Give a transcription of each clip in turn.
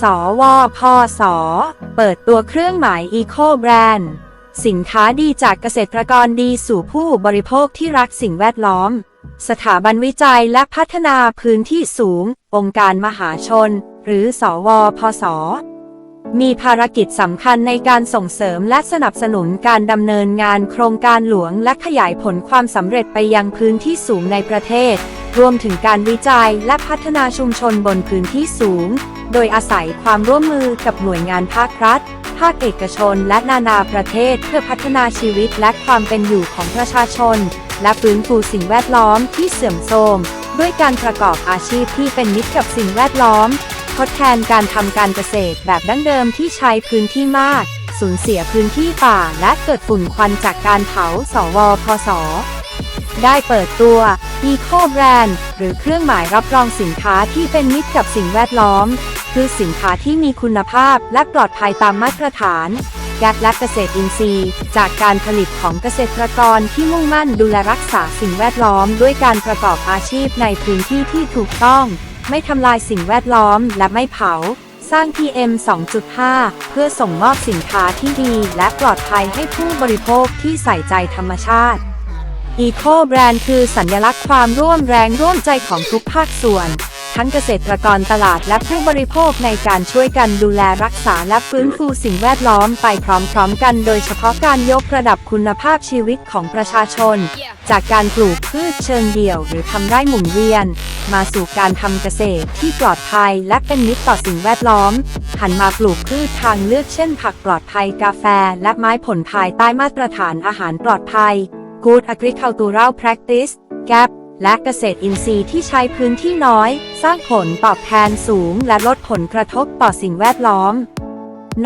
สวพสเปิดตัวเครื่องหมาย Eco Brand สินค้าดีจากเกษตรกรดีสู่ผู้บริโภคที่รักสิ่งแวดล้อม สถาบันวิจัยและพัฒนาพื้นที่สูง องค์การมหาชน หรือสวพส มีภารกิจสำคัญในการส่งเสริมและสนับสนุนการดำเนินงานโครงการหลวงและขยายผลความสำเร็จไปยังพื้นที่สูงในประเทศ รวมถึงการวิจัยและพัฒนาชุมชนบนพื้นที่สูง โดยอาศัยความร่วมมือกับหน่วยงานภาครัฐ ภาคเอกชน และนานาประเทศ เพื่อพัฒนาชีวิตและความเป็นอยู่ของประชาชน และฟื้นฟูสิ่งแวดล้อมที่เสื่อมโทรมด้วยการประกอบอาชีพที่เป็นมิตรกับสิ่งแวดล้อม ทดแทนการทำการเกษตรแบบดั้งเดิมที่ใช้พื้นที่มาก สูญเสียพื้นที่ป่าและเกิดฝุ่นควันจากการเผาสวพศได้เปิดตัว Eco Brand หรือเครื่องหมายรับรองสินค้าที่เป็นมิตรกับสิ่งแวดล้อม คือสินค้าที่มีคุณภาพและปลอดภัยตามมาตรฐานแกสและเกษตรอินทรีย์ จากการผลิตของเกษตรกรที่มุ่งมั่นดูแลรักษาสิ่งแวดล้อม ด้วยการประกอบอาชีพในพื้นที่ที่ถูกต้อง ไม่ทำลายสิ่งแวดล้อมและไม่เผา สร้าง PM 2.5 เพื่อส่งมอบสินค้าที่ดีและปลอดภัยให้ผู้บริโภคที่ใส่ใจธรรมชาติ Eco Brand คือสัญลักษณ์ความร่วมแรงร่วมใจของทุกภาคส่วน ทั้งเกษตรกรตลาดและผู้บริโภคในการช่วยกันดูแลรักษาและฟื้นฟูสิ่งแวดล้อมไปพร้อมๆกัน โดยเฉพาะการยกระดับคุณภาพชีวิตของประชาชน จากการปลูกพืชเชิงเดี่ยว หรือทำไร่หมุนเวียน มาสู่การทำเกษตรที่ปลอดภัยและเป็นมิตรต่อสิ่งแวดล้อม หันมาปลูกพืชทางเลือกเช่น ผักปลอดภัยกาแฟ และไม้ผลภายใต้มาตรฐานอาหารปลอดภัย Good Agricultural Practice GAP และเกษตรอินทรีย์ที่ใช้พื้นที่น้อย สร้างผลตอบแทนสูง และลดผลกระทบต่อสิ่งแวดล้อม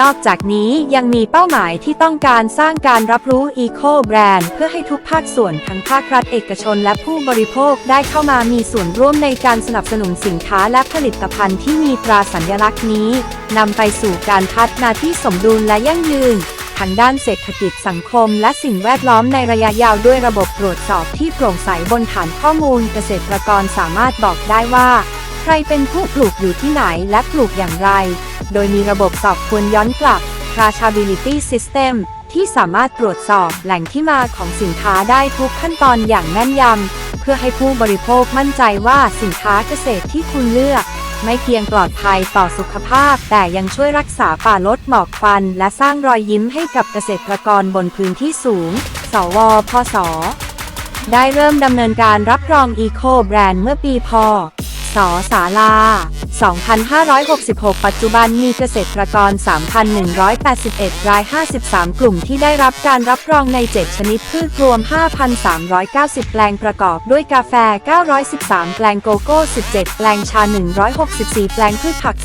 นอกจากนี้ยังมีเป้าหมายที่ต้องการสร้างการรับรู้อีโคแบรนด์เพื่อให้ทุกภาคส่วนทั้งภาครัฐเอกชนและผู้บริโภคได้เข้ามามีส่วนร่วมในการสนับสนุนสินค้าและผลิตภัณฑ์ที่มีตราสัญลักษณ์นี้นำไปสู่การพัฒนาที่สมดุลและยั่งยืน ทางด้านเศรษฐกิจสังคม และสิ่งแวดล้อมในระยะยาวด้วยระบบตรวจสอบที่โปร่งใสบนฐานข้อมูลเกษตรกรสามารถบอกได้ว่า ใครเป็นผู้ปลูกอยู่ที่ไหนและปลูกอย่างไร โดยมีระบบสอบควรย้อนกลับ traceability system ที่สามารถตรวจสอบแหล่งที่มาของสินค้าได้ทุกขั้นตอนอย่างแม่นยำเพื่อให้ผู้บริโภคมั่นใจว่าสินค้าเกษตรที่คุณเลือก ไม่เพียงปลอดภัยต่อสุขภาพ แต่ยังช่วยรักษาป่าลดหมอกควัน และสร้างรอยยิ้มให้กับเกษตรกรบนพื้นที่สูง สวพศได้เริ่มดำเนินการรับรองอีโคแบรนด์เมื่อปีพศ สศาลา 2566 ปัจจุบันมีเกษตรกร 3,181 ราย 53 กลุ่มที่ได้รับการรับรองใน 7 ชนิดพืชรวม 5,390 แปลงประกอบด้วยกาแฟ 913 แปลงโกโก้ 17 แปลงชา 164 แปลงพืชผัก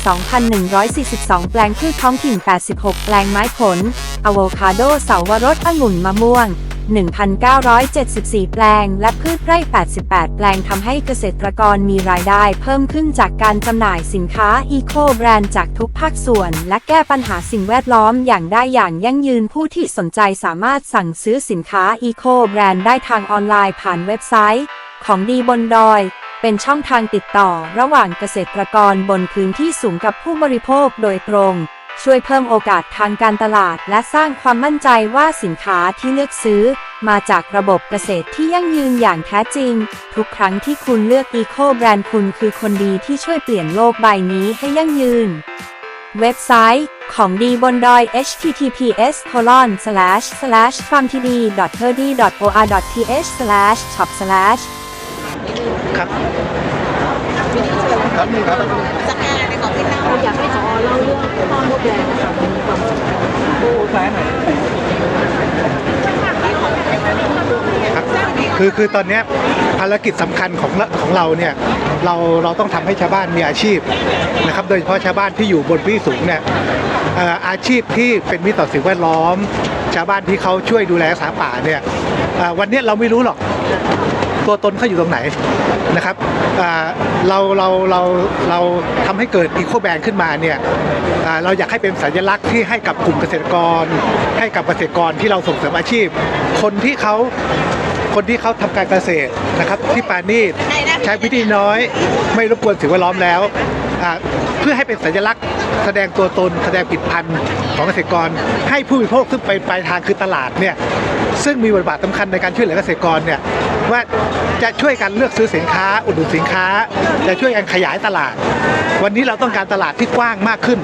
2,142 แปลงพืชท้องถิ่น 86 แปลงไม้ผลอะโวคาโดเสาวรสองุ่นมะม่วง 1,974 แปลง และพืชไร่ 88 แปลงทำให้เกษตรกรมีรายได้เพิ่มขึ้นจากการจำหน่ายสินค้าอีโคแบรนด์จากทุกภาคส่วน และแก้ปัญหาสิ่งแวดล้อมอย่างได้อย่างยั่งยืนผู้ที่สนใจสามารถสั่งซื้อสินค้าอีโคแบรนด์ได้ทางออนไลน์ผ่านเว็บไซต์ ของดีบนดอยเป็นช่องทางติดต่อระหว่างเกษตรกรบนพื้นที่สูงกับผู้บริโภคโดยตรง ช่วยเพิ่มโอกาสทางการตลาด และสร้างความมั่นใจว่าสินค้าที่เลือกซื้อ มาจากระบบเกษตรที่ยั่งยืนอย่างแท้จริง ทุกครั้งที่คุณเลือกอีโคแบรนด์คุณคือคนดีที่ช่วยเปลี่ยนโลกใบนี้ให้ยั่งยืน เว็บไซต์ของดีบนดอย https colon slash slash farmtd h e r d or th slash shop slash ครับ ครับนี่ครับ องพี่ตั้มอยากให้ผอเล่าเรื่องข้อมดแดงนะคะมันมีความสำคัญผู้ซ้ายหน่อยครับคือคือตอนเนี้ยภารกิจสำคัญของเราของเราเนี่ยเราเราต้องทำให้ชาวบ้านมีอาชีพนะครับ โดยเฉพาะชาวบ้านที่อยู่บนพื้นที่สูงเนี่ยเอ่ออาชีพที่เป็นมิตรต่อสิ่งแวดล้อม ชาวบ้านที่เขาช่วยดูแลรักษาป่าเนี่ยเอ่อวันเนี้ยเราไม่รู้หรอก ตัวตนเขาอยู่ตรงไหนนะครับเราเราเราเราทำให้เกิดอีโคแบนขึ้นมาเนี่ยเราอยากให้เป็นสัญลักษณ์ที่ให้กับกลุ่มเกษตรกร ให้กับเกษตรกรที่เราส่งเสริมอาชีพ คนที่เขาคนที่เขาทำการเกษตรนะครับ ที่ปานีตใช้วิธีน้อย ไม่รบกวนสิ่งแวดล้อมแล้ว เพื่อให้เป็นสัญลักษณ์ แสดงตัวตน แสดงผิดพันธุ์ของเกษตรกร ให้ผู้บริโภคซึ่งไปปลายทางคือตลาดเนี่ยซึ่งมีบทบาทสำคัญในการช่วยเหลือเกษตรกรเนี่ยว่าจะช่วยกันเลือกซื้อสินค้า อุดหนุนสินค้า จะช่วยกันขยายตลาด วันนี้เราต้องการตลาดที่กว้างมากขึ้น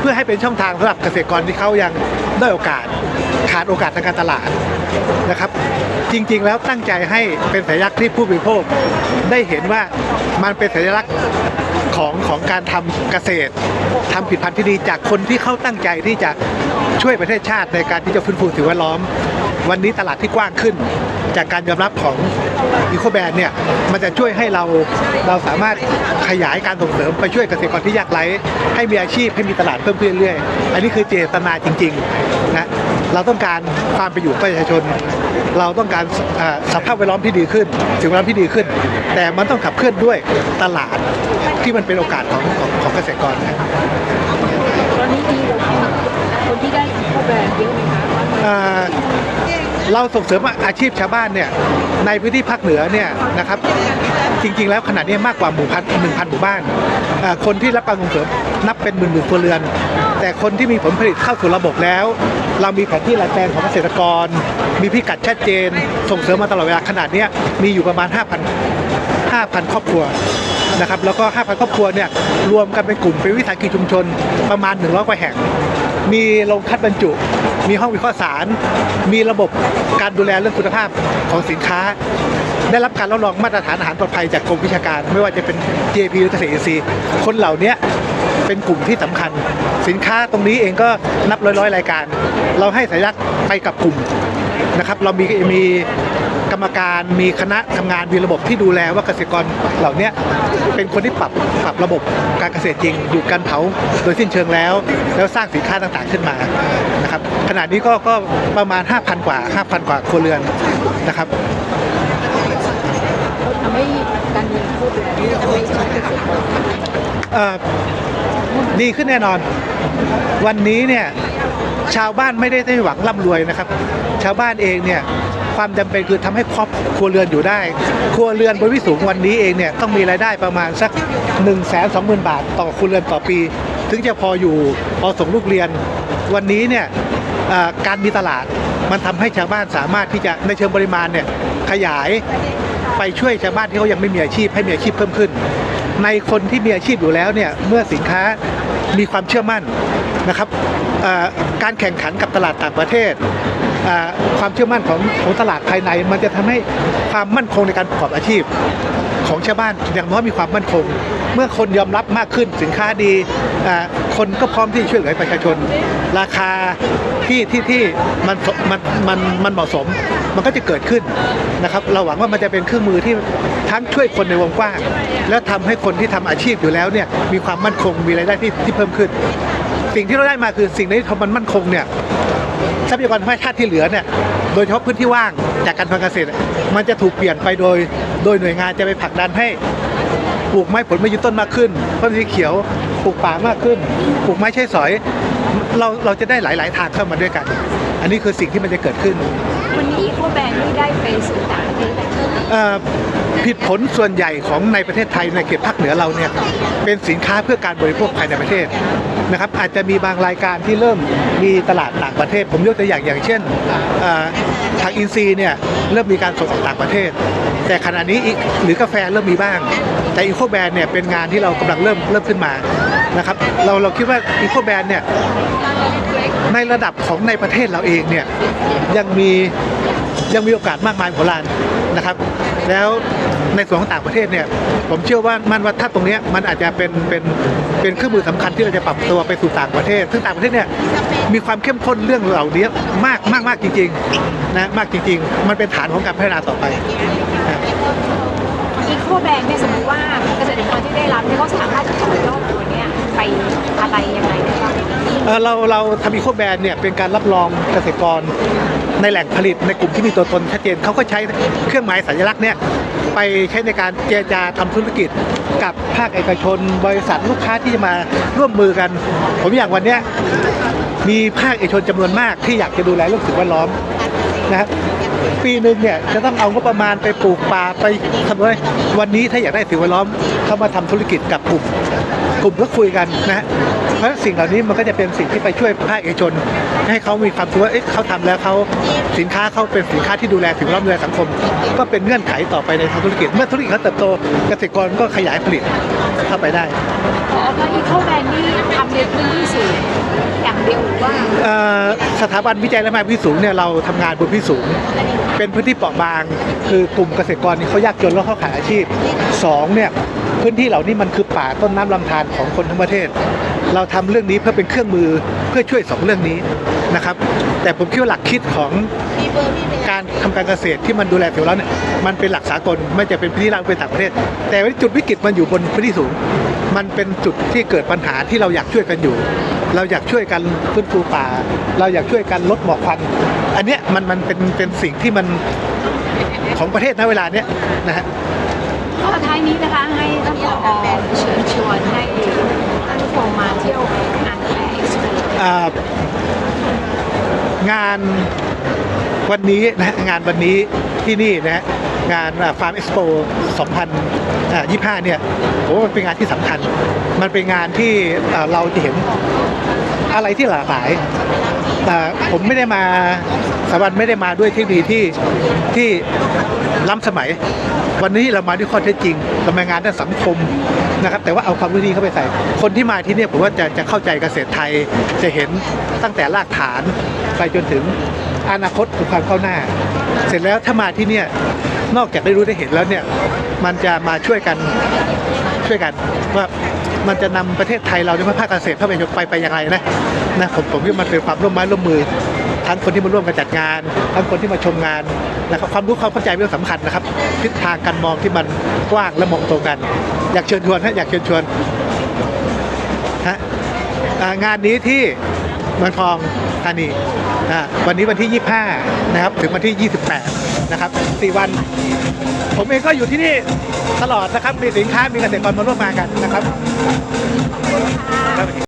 เพื่อให้เป็นช่องทางสำหรับเกษตรกรที่เขายังได้โอกาส ขาดโอกาสทางการตลาดนะครับ จริงๆแล้วตั้งใจให้เป็นสัญลักษณ์ที่ผู้บริโภคได้เห็นว่ามันเป็นสัญลักษณ์ ของของการทำเกษตรทำผลิดพันธุ์ที่ดีจากคนที่เขาตั้งใจที่จะช่วยประเทศชาติในการที่จะฟื้นฟูสิ่งแวดล้อม วันนี้ตลาดที่กว้างขึ้น จากการยอมรับของอีโคแบนเนี่ยมันจะช่วยให้เราเราสามารถขยายการส่งเสริมไปช่วยเกษตรกรที่ยากไร้ให้มีอาชีพให้มีตลาดเพิ่มขึ้นเรื่อยๆ อันนี้คือเจตนาจริงๆนะ เราต้องการความเป็นอยู่ของประชาชน เราต้องการอ่าสภาพแวดล้อมที่ดีขึ้นสิ่งแวดล้อมที่ดีขึ้น แต่มันต้องขับเคลื่อนด้วยตลาดที่มันเป็นโอกาสของของของเกษตรกรนะตอนนี้มีคนที่ได้อีโคแบรนด์เยอะไหมคะอ่าเราส่งเสริมอาชีพชาวบ้านเนี่ยในพื้นที่ภาคเหนือเนี่ยนะครับจริง ๆ แล้วขนาดนี้มากกว่าหมู่พันหนึ่งพันหมู่บ้านอ่าคนที่รับการส่งเสริมนับเป็นหมื่นหมื่นครัวเรือน แต่คนที่มีผลผลิตเข้าสู่ระบบแล้ว เรามีแผนที่รายแปลงของเกษตรกร มีพิกัดชัดเจน ส่งเสริมมาตลอดเวลาขนาดนี้มีอยู่ประมาณ 5,000 5,000 ครอบครัวนะครับแล้วก็ 5,000 ครอบครัวเนี่ยรวมกันเป็นกลุ่มเป็นวิสาหกิจชุมชนประมาณ 100 กว่าแห่ง มีโรงคัดบรรจุ มีห้องวิเคราะห์สาร มีระบบการดูแลเรื่องคุณภาพของสินค้า ได้รับการรับรองมาตรฐานอาหารปลอดภัยจากกรมวิชาการ ไม่ว่าจะเป็น GAP หรือเกษตรอินทรีย์คนเหล่านี้ เป็นกลุ่มที่สำคัญ สินค้าตรงนี้เองก็นับร้อยๆรายการ เราให้สัญลักษณ์ไปกับกลุ่มนะครับ เรามีมีกรรมการมีคณะทำงานมีระบบที่ดูแลว่าเกษตรกรเหล่าเนี้ยเป็นคนที่ปรับปรับระบบการเกษตรจริงอยู่การเผาโดยสิ้นเชิงแล้ว แล้วสร้างสินค้าต่างๆขึ้นมานะครับขณะนี้ก็ก็ประมาณ 5,000 กว่า 5,000 กว่าครัวเรือนนะครับเขาทำให้การมีอีโคแบรนด์นี่ทำให้ ดีขึ้นแน่นอน วันนี้เนี่ยชาวบ้านไม่ได้ได้หวังร่ำรวยนะครับ ชาวบ้านเองเนี่ยความจำเป็นคือทำให้ครอบครัวเรือนอยู่ได้ ครัวเรือนบนวิสูงวันนี้เองเนี่ยต้องมีรายได้ประมาณสัก1นึ่งแสนสองหมื่นบาทต่อครัวเรือนต่อปี ถึงจะพออยู่พอส่งลูกเรียน วันนี้เนี่ยการมีตลาดมันทำให้ชาวบ้านสามารถที่จะในเชิงปริมาณเนี่ยขยายไปช่วยชาวบ้านที่เขายังไม่มีอาชีพให้มีอาชีพเพิ่มขึ้น ในคนที่มีอาชีพอยู่แล้วเนี่ยเมื่อสินค้า มีความเชื่อมั่นนะครับการแข่งขันกับตลาดต่างประเทศ ความเชื่อมั่นของของตลาดภายใน มันจะทำให้ความมั่นคงในการประกอบอาชีพ ของชาวบ้านอย่างน้อยมีความมั่นคง เมื่อคนยอมรับมากขึ้นสินค้าดีคนก็พร้อมที่ช่วยเหลือประชาชน ราคาที่ที่ที่มันมันมันมันเหมาะสม มันก็จะเกิดขึ้นนะครับเราหวังว่ามันจะเป็นเครื่องมือที่ทั้งช่วยคนในวงกว้าง แล้วทำให้คนที่ทำอาชีพอยู่แล้วเนี่ยมีความมั่นคงมีรายได้ที่ที่เพิ่มขึ้น สิ่งที่เราได้มาคือสิ่งที่ทำมันมั่นคงเนี่ยทรัพยากรธรรมชาติที่เหลือเนี่ยโดยเฉพาะพื้นที่ว่างจากการทำเกษตร มันจะถูกเปลี่ยนไปโดย โดยหน่วยงานจะไปผลักดันให้ปลูกไม้ผลไม้ยืนต้นมากขึ้นต้นสีเขียวปลูกป่ามากขึ้นปลูกไม้ใช้สอย เราเราจะได้หลาย ๆ ทางเข้ามาด้วยกัน อันนี้คือสิ่งที่มันจะเกิดขึ้น วันนี้อีโคแบรนด์นี่ได้ไปสู่ต่างประเทศไหมผิดผลส่วนใหญ่ของในประเทศไทยในเขตภาคเหนือเราเนี่ยเป็นสินค้าเพื่อการบริโภคภายในประเทศนะครับอาจจะมีบางรายการที่เริ่มมีตลาดต่างประเทศ ผมยกตัวอย่างอย่างเช่นทางอินซีเนี่ยเริ่มมีการส่งออกต่างประเทศ แต่ขณะนี้อีกหรือกาแฟเริ่มมีบ้าง แต่อีโคแบรนด์เนี่ยเป็นงานที่เรากำลังเริ่มเริ่มขึ้นมานะครับเราเราคิดว่าอีโคแบรนด์เนี่ย ในระดับของในประเทศเราเองเนี่ยยังมียังมีโอกาสมากมายโหฬารนะครับ แล้วในส่วนของต่างประเทศเนี่ยผมเชื่อว่ามันว่าถ้าตรงนี้มันอาจจะเป็นเป็นเป็นเครื่องมือสำคัญที่เราจะปรับตัวไปสู่ต่างประเทศ ซึ่งต่างประเทศเนี่ยมีความเข้มข้นเรื่องเหล่านี้มากมากมากจริงๆนะมากจริง ๆ มันเป็นฐานของการพัฒนาต่อไปอีโคแบรนด์เนี่ยสมมติว่าเกษตรกรที่ได้รับเนี่ยเขาสามารถจะต่อยอดตัวเนี้ยไปอะไรยังไงได้บ้าง เราเราทำอีโคแบรนด์เนี่ยเป็นการรับรองเกษตรกรในแหล่งผลิตในกลุ่มที่มีตัวตนชัดเจนเขาก็ใช้เครื่องหมายสัญลักษณ์เนี่ยไปใช้ในการเจรจาทำธุรกิจกับภาคเอกชน บริษัทลูกค้าที่จะมาร่วมมือกัน ผมอย่างวันเนี้ยมีภาคเอกชนจำนวนมากที่อยากจะดูแลเรื่องสิ่งแวดล้อมนะครับปีหนึ่งเนี่ยจะต้องเอางบประมาณไปปลูกป่าไปทำอะไรวันนี้ถ้าอยากได้สิ่งแวดล้อมเข้ามาทำธุรกิจกับกลุ่มกลุ่มก็คุยกันนะฮะ เพราะสิ่งเหล่านี้มันก็จะเป็นสิ่งที่ไปช่วยภาคเอกชน ให้เขามีความรู้สึกว่าเอ๊ะเขาทำแล้วเขาสินค้าเขาเป็นสินค้าที่ดูแลถึงรอบดูแลสังคม ก็เป็นเงื่อนไขต่อไปในทางธุรกิจ เมื่อธุรกิจเขาเติบโตเกษตรกรก็ขยายผลิตเข้าไปได้อ๋อแล้วอีโคแบรนด์นี่ทำในพื้นที่สูงอย่างเดียวหรือว่าเอ่อสถาบันวิจัยและพัฒนาพื้นที่สูงเนี่ยเราทำงานบนพื้นที่สูงเป็นพื้นที่เปราะบาง คือกลุ่มเกษตรกรนี่เขายากจนแล้วเขาขาดอาชีพสองเนี่ยพื้นที่เหล่านี้มันคือป่าต้นน้ำลำธารของคนทั้งประเทศ เราทำเรื่องนี้เพื่อเป็นเครื่องมือเพื่อช่วยสองเรื่องนี้นะครับ แต่ผมคิดว่าหลักคิดของการทำการเกษตรที่มันดูแลสิ่งแวดล้อมเนี่ยมันเป็นหลักสากลไม่จะเป็นพื้นที่เราเป็นต่างประเทศ แต่ว่าจุดวิกฤตมันอยู่บนพื้นที่สูง มันเป็นจุดที่เกิดปัญหาที่เราอยากช่วยกันอยู่ เราอยากช่วยกันฟื้นฟูป่า เราอยากช่วยกันลดหมอกควัน อันเนี้ยมันมันเป็นเป็นสิ่งที่มันของประเทศณเวลาเนี้ยนะฮะก็ท้ายนี้นะคะให้ท่านผอเชิญชวนให้ท่านผู้ช มาเที่ยวงานแฟร์อ่างานวันนี้นะงานวันนี้ที่นี่นะงานฟาร์มเอ็กซ์โป2025 เนี่ยผมว่ามันเป็นงานที่สำคัญ มันเป็นงานที่เราจะเห็นอะไรที่หลากหลาย แต่ผมไม่ได้มา สถาบันไม่ได้มาด้วยเทคโนโลยีที่ที่ล้ำสมัย วันนี้เรามาด้วยข้อเท็จจริงเรามางานด้านสังคมนะครับแต่ว่าเอาความรู้นี้เข้าไปใส่ คนที่มาที่นี่ผมว่าจะจะเข้าใจเกษตรไทยจะเห็นตั้งแต่รากฐานไปจนถึงอนาคตของความก้าวหน้า เสร็จแล้วถ้ามาที่เนี่ยนอกจากได้รู้ได้เห็นแล้วเนี่ยมันจะมาช่วยกันช่วยกันว่ามันจะนำประเทศไทยเราในภาคเกษตรเข้าไปไปไปยังไงนะนะผมผมว่ามันเป็นความร่วมไม้ร่วมมือ ทั้งคนที่มาร่วมกันจัดงาน ทั้งคนที่มาชมงานนะครับความรู้ความเข้าใจเป็นเรื่องสำคัญนะครับทิศทางการมองที่มันกว้างและมองตรงกัน อยากเชิญชวนฮะอยากเชิญชวนฮะอ่างานนี้ที่เมืองทองธานีอ่าวันนี้วันที่ 25 นะครับ ถึงวันที่ 28 นะครับ 4 วัน ผมเองก็อยู่ที่นี่ตลอดนะครับ มีสินค้า มีเกษตรกรมาร่วมงานกันนะครับ